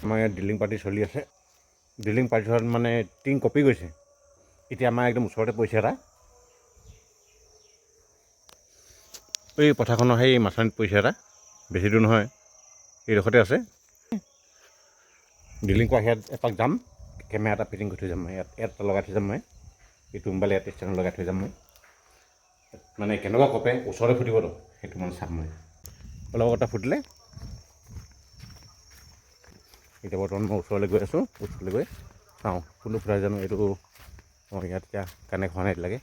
আমাৰ ইয়াত drilling party চলি আছে। ড্ৰিলিং পাৰ্টিত মানে টিং কপি গৈছে। এতিয়া আমাৰ একদম ওচৰতে পৰিছে এটা। এই পথাৰখনৰ সেই মাথানিত পৰিছে এটা। বেছি দূৰ নহয়। এইডোখৰতে আছে। ড্ৰিলিং কৰা ইয়াত এপাক যাম। কেমেৰা এটা ফিটিং কৰি থৈ যাম মই। ইয়াত এটা লগাই থৈ যাম মই। এইটো মোবাইল ইয়াত ষ্টেণ্ড লগাই থৈ যাম মই। মানে কেনেকুৱা কপে? ওচৰতে ফুটিবতো সেইটো মানে চাম মই। অলপ এটা ফুটিলে। এতিয়া বৰ্তমান মই ওচৰলৈ গৈ আছোঁ, ওচৰলৈ গৈ চাওঁ কোনটো ফুটাই জানো এইটো, অঁ, ইয়াত এতিয়া কানেক্ট হোৱা নাই লাগে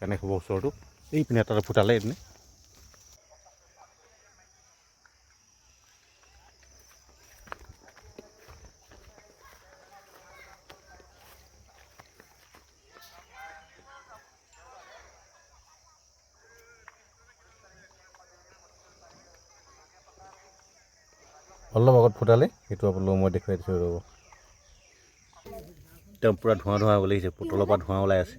কানেক্ট হ'ব ওচৰটো। এই পিনে এটা ফুটালে এইপিনে। অলপ আগত ফুটালে, সেইটো আপোনালোকক মই দেখুৱাই দিছোঁ ৰ'ব। একদম পূৰা ধোঁৱা ধোঁৱা হ'ব লাগিছে পুতলৰ পৰা ধোঁৱা ওলাই আছে।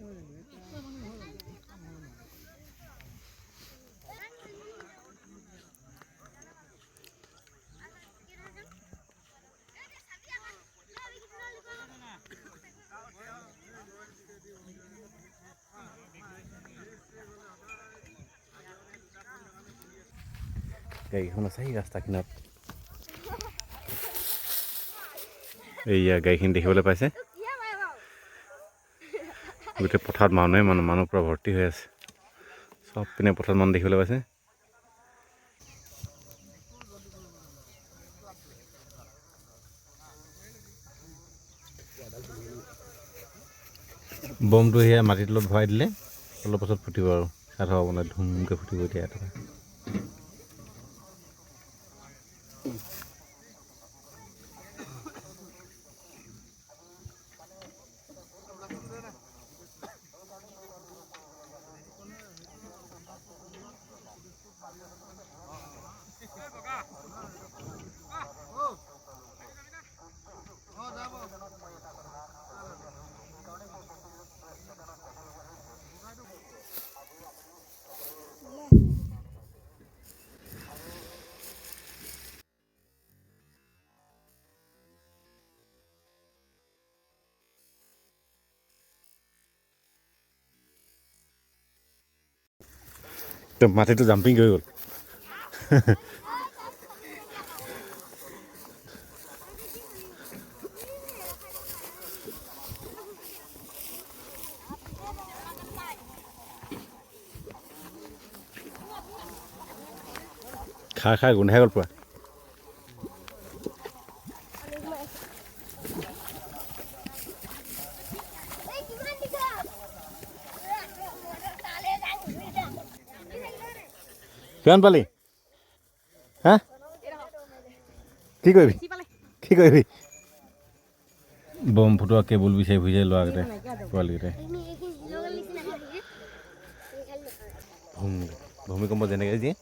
গাড়ীখন আছে, এই ৰাস্তা কিনাৰত। এইয়া গাড়ীখিনি দেখিবলৈ পাইছে? গোটেই পথাৰত মানুহে মানুহ মানুহ পূৰা ভৰ্তি হৈ আছে। চব পিনে পথাৰত মানুহ দেখিবলৈ পাইছে। বমটো সেয়া মাটিৰ তলত ভৰাই দিলে। অলপ পাছত ফুটিব আৰু। থকা মানে ধুমকৈ ফুটিব এতিয়া এটা। তো মাটিটো জাম্পিং হৈ গ'ল। খা খা গোন্ধাই গ'ল পূৰা কিমান পালি? হা? কি কৰিবি? কি কৰিবি? বম ফুটোৱা কেবুল বিচাৰি ফুৰিছে ল'ৰাকেইটাই পোৱালিকেইটাই। ভূমি ভূমিকম্প যেনেকৈ দিয়ে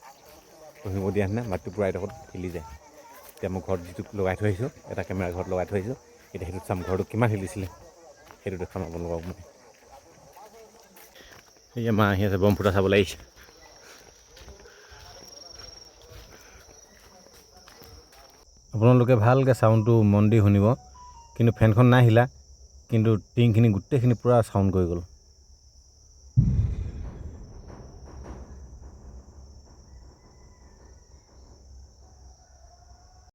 ভূমিকম্প দিয়া নিচিনা মাটিটো পূৰা এডোখৰত হিলি যায়। এতিয়া মই ঘৰত যিটো লগাই থৈ আহিছোঁ এটা কেমেৰা ঘৰত লগাই থৈ আহিছোঁ এতিয়া সেইটোত চাম ঘৰটো কিমান হিলিছিলে সেইটো দেখাম আপোনালোকক মই। সেয়া মা আহি আছে বম ফুটা চাবলৈ আহিছে। আপোনালোকে ভালকৈ চাউণ্ডটো মন দি শুনিব। কিন্তু ফেনখন নাই হিলা কিন্তু টিংখিনি গোটেইখিনি পূৰা চাউণ্ড কৰি গ'ল।